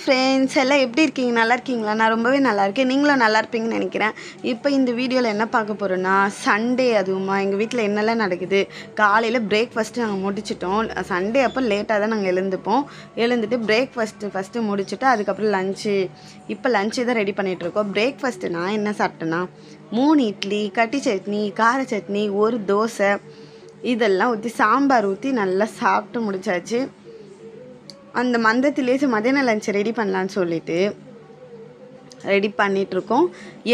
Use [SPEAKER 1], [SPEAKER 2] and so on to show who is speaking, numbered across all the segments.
[SPEAKER 1] friends எல்லாம் எப்படி இருக்கீங்க நல்லா இருக்கீங்களா நான் ரொம்பவே நல்லா இருக்கேன் நீங்களும் நல்லா இருப்பீங்கன்னு நினைக்கிறேன் இப்போ இந்த வீடியோவில் என்ன பார்க்க போகிறோன்னா சண்டே அதுவுமா எங்கள் வீட்டில் என்னெல்லாம் நடக்குது காலையில் பிரேக்ஃபாஸ்ட்டு நாங்கள் முடிச்சிட்டோம் சண்டே அப்போ லேட்டாக தான் நாங்கள் எழுந்துப்போம் எழுந்துட்டு பிரேக்ஃபாஸ்ட்டு ஃபஸ்ட்டு முடிச்சுட்டு அதுக்கப்புறம் லஞ்சு இப்போ லஞ்சு தான் ரெடி பண்ணிகிட்ருக்கோம் பிரேக்ஃபாஸ்ட்டு நான் என்ன சாப்பிட்டேன்னா மூணு இட்லி கட்டி சட்னி கார சட்னி ஒரு தோசை இதெல்லாம் ஊற்றி சாம்பார் ஊற்றி நல்லா சாப்பிட்டு முடிச்சாச்சு அந்த மந்தத்திலே மதியான லஞ்சை ரெடி பண்ணலான்னு சொல்லிட்டு ரெடி பண்ணிகிட்ருக்கோம்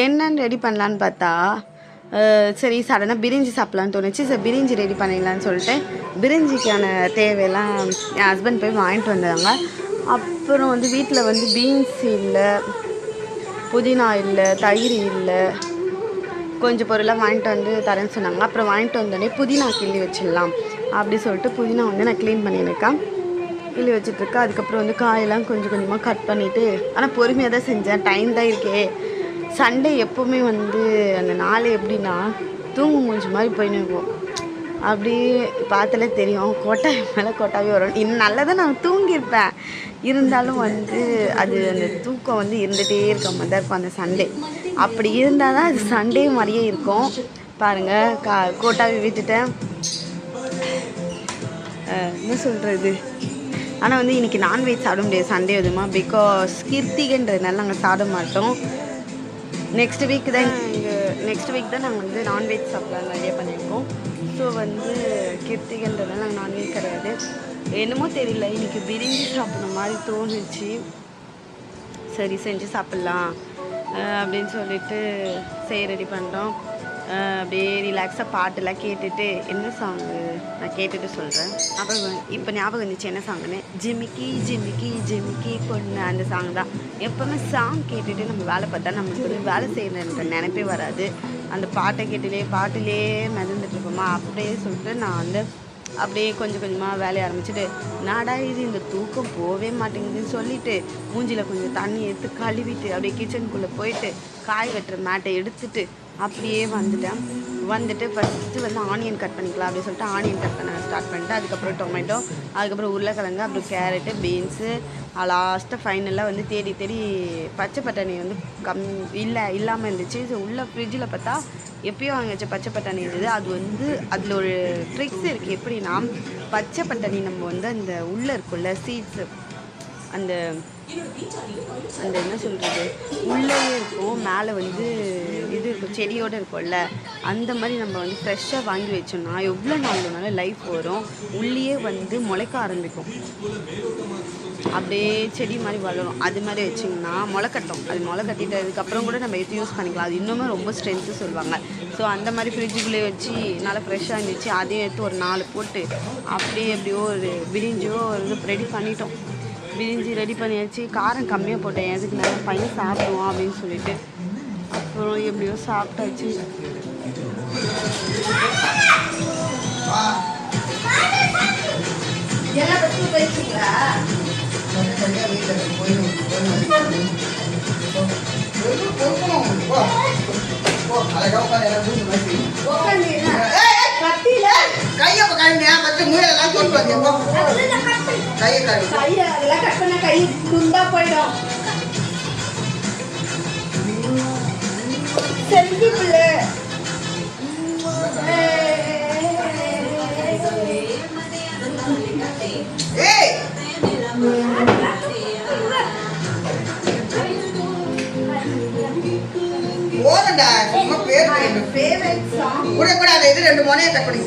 [SPEAKER 1] என்னன்னு ரெடி பண்ணலான்னு பார்த்தா சரி சடனாக பிரிஞ்சி சாப்பிட்லான்னு தோணுச்சு சரி பிரிஞ்சி ரெடி பண்ணிடலான்னு சொல்லிட்டு பிரிஞ்சிக்கான தேவையெல்லாம் என் ஹஸ்பண்ட் போய் வாங்கிட்டு வந்தாங்க அப்புறம் வந்து வீட்டில் வந்து பீன்ஸ் இல்லை புதினா இல்லை தயிர் இல்லை கொஞ்சம் பொருளாக வாங்கிட்டு வந்து தரேன்னு சொன்னாங்க அப்புறம் வாங்கிட்டு வந்தோடனே புதினா கிள்ளி வச்சிடலாம் அப்படி சொல்லிட்டு புதினா வந்து நான் க்ளீன் பண்ணியிருக்கேன் கிள்ளி வச்சுட்ருக்கேன் அதுக்கப்புறம் வந்து காயெல்லாம் கொஞ்சம் கொஞ்சமாக கட் பண்ணிவிட்டு ஆனால் பொறுமையாக தான் செஞ்சேன் டைம் தான் இருக்கே சண்டே எப்போவுமே வந்து அந்த நாள் எப்படின்னா தூங்கும் கொஞ்சம் மாதிரி போயின்னு இருக்கும் அப்படியே பார்த்தாலே தெரியும் கோட்டை மேலே கோட்டாவே வரும் இன்னும் நல்லதாக நான் தூங்கியிருப்பேன் இருந்தாலும் வந்து அது அந்த தூக்கம் வந்து இருந்துகிட்டே இருக்க மாதிரி தான் இருக்கும் அந்த சண்டே அப்படி இருந்தால் தான் அது சண்டே மாதிரியே இருக்கும் பாருங்கள் கா கோட்டாவை விட்டுட்டேன் என்ன சொல்கிறது ஆனால் வந்து இன்றைக்கி நான்வெஜ் சாப்பிட முடியாது சண்டே எதுமா பிகாஸ் கீர்த்திகின்றதுனால நாங்கள் சாப்பிட மாட்டோம் நெக்ஸ்ட் வீக் தான் எங்கள் நெக்ஸ்ட் வீக் தான் நாங்கள் வந்து நான்வெஜ் சாப்பிட்லாம் நிறைய பண்ணியிருக்கோம் ஸோ வந்து கீர்த்திகன்றதுனால நாங்கள் நான்வெஜ் கிடையாது என்னமோ தெரியல இன்றைக்கி விரும்பி சாப்பிட்ற மாதிரி தோணுச்சு சரி செஞ்சு சாப்பிட்லாம் அப்படின்னு சொல்லிட்டு செய்ய ரெடி பண்ணுறோம் அப்படியே ரிலாக்ஸாக பாட்டெல்லாம் கேட்டுட்டு என்ன சாங்கு நான் கேட்டுட்டு சொல்கிறேன் அப்புறம் இப்போ ஞாபகம் இருந்துச்சு என்ன சாங்குன்னு ஜிமிக்கி ஜிமிக்கி ஜிமிக்கி பொண்ணு அந்த சாங் தான் எப்போவுமே சாங் கேட்டுட்டு நம்ம வேலை பார்த்தா நம்மளுக்கு சொல்லி வேலை செய்யணுன்ற நினைப்பே வராது அந்த பாட்டை கேட்டுலே பாட்டிலே மிதந்துட்டு இருப்போமா அப்படியே சொல்லிட்டு நான் வந்து அப்படியே கொஞ்சம் கொஞ்சமாக வேலையை ஆரம்பிச்சுட்டு நாடா இது இந்த தூக்கம் போகவே மாட்டேங்குதுன்னு சொல்லிட்டு மூஞ்சியில் கொஞ்சம் தண்ணி எடுத்து கழுவிட்டு அப்படியே கிச்சனுக்குள்ளே போயிட்டு காய் வெட்டுற மேட்டை எடுத்துட்டு அப்படியே வந்துட்டேன் வந்துட்டு ஃபஸ்ட்டு வந்து ஆனியன் கட் பண்ணிக்கலாம் அப்படின்னு சொல்லிட்டு ஆனியன் கட் பண்ண ஸ்டார்ட் பண்ணிட்டு அதுக்கப்புறம் டொமேட்டோ அதுக்கப்புறம் உருளைக்கிழங்கு அப்புறம் கேரட்டு பீன்ஸு லாஸ்ட்டாக ஃபைனலாக வந்து தேடி தேடி பச்சை பட்டாணி வந்து கம் இல்லை இல்லாமல் இருந்துச்சு ஸோ உள்ள ஃப்ரிட்ஜில் பார்த்தா எப்பயோ வாங்கி வச்ச பச்சை பட்டாணி இருந்தது அது வந்து அதில் ஒரு ட்ரிக்ஸ் இருக்குது எப்படின்னா பச்சை பட்டாணி நம்ம வந்து அந்த உள்ளே இருக்குல்ல சீட்ஸு அந்த அந்த என்ன சொல்கிறது உள்ளேயே இருக்கும் மேலே வந்து இது இருக்கும் செடியோடு இருக்கும்ல அந்த மாதிரி நம்ம வந்து ஃப்ரெஷ்ஷாக வாங்கி வச்சோம்னா எவ்வளோ நாள் வேணாலும் லைஃப் வரும் உள்ளேயே வந்து முளைக்க ஆரம்பிக்கும் அப்படியே செடி மாதிரி வளரும் அது மாதிரி வச்சிங்கன்னா முளை கட்டும் அது முளை கட்டிட்டு அதுக்கப்புறம் கூட நம்ம எடுத்து யூஸ் பண்ணிக்கலாம் அது இன்னுமே ரொம்ப ஸ்ட்ரென்த்து சொல்லுவாங்க ஸோ அந்த மாதிரி ஃப்ரிட்ஜுக்குள்ளே வச்சு நல்லா ஃப்ரெஷ்ஷாக இருந்துச்சு அதையும் எடுத்து ஒரு நாலு போட்டு அப்படியே எப்படியோ ஒரு விரிஞ்சோ ஒரு ரெடி பண்ணிட்டோம் பிரிஞ்சு ரெடி பண்ணியாச்சு காரம் கம்மியாக போட்டேன் எதுக்கு நல்லா பையன் சாப்பிடுவோம் அப்படின்னு சொல்லிட்டு அப்புறம் எப்படியோ சாப்பிட்டாச்சு அழகா கையை கழுவியா பத்து மூளையெல்லாம் சொல்லுவாங்க
[SPEAKER 2] கையை கழுவி அதெல்லாம் கட் பண்ண கை துண்டா போயிடும் செல்வி பிள்ளை ஏய் போதண்டா பேர் கூட கூட அதை இது ரெண்டு மோனையை தப்படி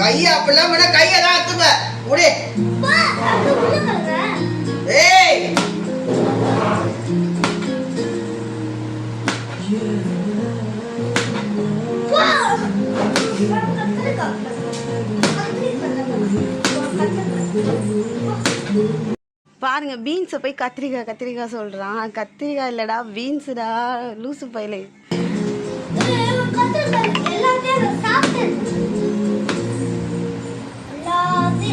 [SPEAKER 2] கைய அப்படிலாம் கைய தான் உடே
[SPEAKER 1] பாருங்க பீன்ஸை போய் கத்திரிக்காய் கத்திரிக்காய் சொல்கிறான் கத்திரிக்காய் இல்லைடா பீன்ஸுடா லூசு பயிலை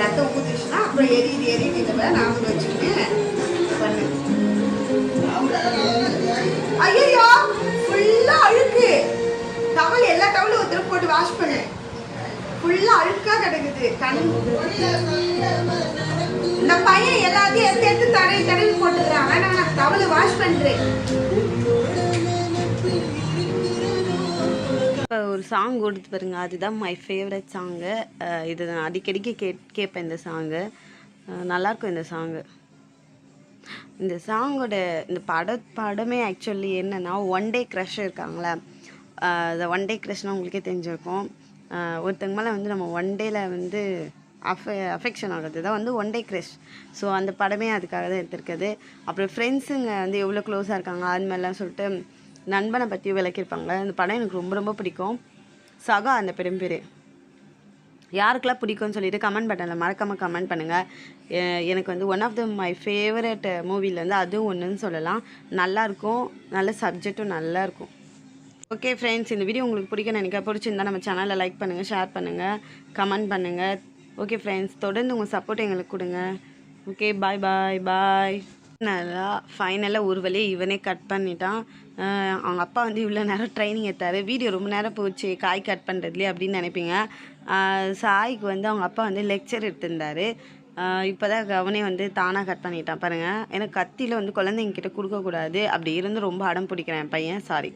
[SPEAKER 1] ரத்தம் ஊற்றுச்சுன்னா அப்புறம் எரியுது எரியுது இல்லை நாம நான் பண்ணு ஐயோ ஃபுல்லாக அழுக்கு டவல் எல்லா டவலும் திருப்பி போட்டு வாஷ் பண்ணு ஃபுல்லாக அழுக்காக கிடக்குது கண் இந்த பையன் எல்லாத்தையும் எடுத்து எடுத்து தடவி தடவி போட்டுக்கிறான் ஆனால் நான் டவலை வாஷ் பண்ணுறேன் சாங் கொடுத்து பாருங்க அதுதான் மை ஃபேவரட் சாங்கு இது நான் அடிக்கடிக்கு கே கேட்பேன் இந்த சாங்கு நல்லாயிருக்கும் இந்த சாங்கு இந்த சாங்கோட இந்த பட படமே ஆக்சுவலி என்னென்னா ஒன் டே க்ரஷ் இருக்காங்களே இந்த ஒன் டே க்ரஷ்னால் உங்களுக்கே தெரிஞ்சிருக்கும் ஒருத்தங்க மேலே வந்து நம்ம ஒன் டேயில் வந்து அஃபெ அஃபெக்ஷன் ஆகிறது தான் வந்து ஒன் டே க்ரெஷ் ஸோ அந்த படமே அதுக்காக தான் எடுத்திருக்குது அப்புறம் ஃப்ரெண்ட்ஸுங்க வந்து எவ்வளோ க்ளோஸாக இருக்காங்க அது மாதிரிலாம் சொல்லிட்டு நண்பனை பற்றியும் விளக்கியிருப்பாங்க அந்த படம் எனக்கு ரொம்ப ரொம்ப பிடிக்கும் சகா அந்த பெரும்பேர் யாருக்கெல்லாம் பிடிக்கும்னு சொல்லிட்டு கமெண்ட் பண்ணலை மறக்காமல் கமெண்ட் பண்ணுங்கள் எனக்கு வந்து one of the my favourite மூவிலேருந்து அதுவும் ஒன்றுன்னு சொல்லலாம் நல்லாயிருக்கும் நல்ல சப்ஜெக்டும் நல்லாயிருக்கும் ஓகே ஃப்ரெண்ட்ஸ் இந்த வீடியோ உங்களுக்கு பிடிக்க நினைக்க பிடிச்சிருந்தா நம்ம சேனலை லைக் பண்ணுங்கள் ஷேர் பண்ணுங்கள் கமெண்ட் பண்ணுங்கள் ஓகே ஃப்ரெண்ட்ஸ் தொடர்ந்து உங்கள் சப்போர்ட் எங்களுக்கு கொடுங்க ஓகே பாய் பாய் பாய் நல்லா ஃபைனலாக ஊர்வலே இவனே கட் பண்ணிட்டான் அவங்க அப்பா வந்து இவ்வளோ நேரம் ட்ரைனிங் எடுத்தார் வீடியோ ரொம்ப நேரம் போச்சு காய் கட் பண்ணுறதுலே அப்படின்னு நினைப்பீங்க சாய்க்கு வந்து அவங்க அப்பா வந்து லெக்சர் எடுத்திருந்தார் இப்போ தான் அவனே வந்து தானாக கட் பண்ணிட்டான் பாருங்கள் ஏன்னா கத்தியில் வந்து குழந்தைங்கக்கிட்ட கொடுக்கக்கூடாது அப்படி இருந்து ரொம்ப அடம் பிடிக்கிறேன் பையன் சாரி